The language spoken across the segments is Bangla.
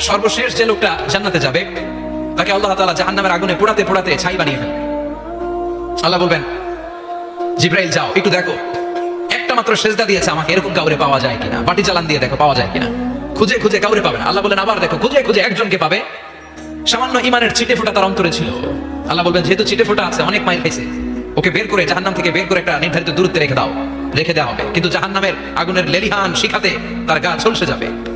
সর্বশেষ যে লোকটা জান্নাতে যাবে, তাকে আল্লাহ তাআলা জাহান্নামের আগুনে পোড়াতে পোড়াতে ছাই বানিয়ে ফেলবে। আল্লাহ বলবেন, জিব্রাইল যাও, একটু দেখো। একটা মাত্র সেজদা দিয়েছে আমাকে, এরকম কাউরে পাওয়া যায় কিনা? বাটি চালান দিয়ে দেখো, পাওয়া যায় কিনা? খুঁজে খুঁজে কাউরে পাবে না। আল্লাহ বলেন আবার দেখো, খুঁজে খুঁজে একজনকে পাবে। সামান্য ইমানের ছিটে ফোটা তার অন্তরে ছিল। আল্লাহ বলবেন, যেহেতু ছিটে ফোটা আছে, অনেক মাইল খাইছে। ওকে বের করে, জাহান্নাম থেকে বের করে একটা নির্ধারিত দূরত্বে রেখে দাও। রেখে দেওয়া হবে। কিন্তু জাহান্নামের আগুনের লেলিহান শিখাতে তার গা ঝলসে যাবে।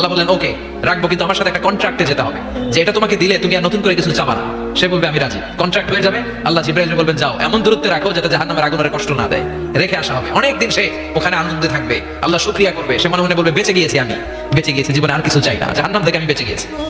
আল্লাহ বললেন, ওকে, রাখব, কিন্তু আমার সাথে একটা কন্ট্রাক্টে যেতে হবে। যে এটা তোমাকে দিলে, তুমি আর নতুন করে কিছু চাবা না। সে বলবে, আমি রাজি। কন্ট্রাক্ট হয়ে যাবে, আল্লাহ জিব্রাইল বলবেন, যাও, এমন দূরত্বে রাখো যাতে জাহান্নামের নামের আর কষ্ট না দেয়। রেখে আসা হবে। অনেক দিন সে ওখানে আনন্দে থাকবে। আল্লাহ শুকরিয়া করবে। সে মনে মনে বলবে, বেঁচে গিয়েছি আমি। বেঁচে গিয়েছি, জীবনে আর কিছু চাই না। জাহান্নাম থেকে আমি বেঁচে গিয়েছি।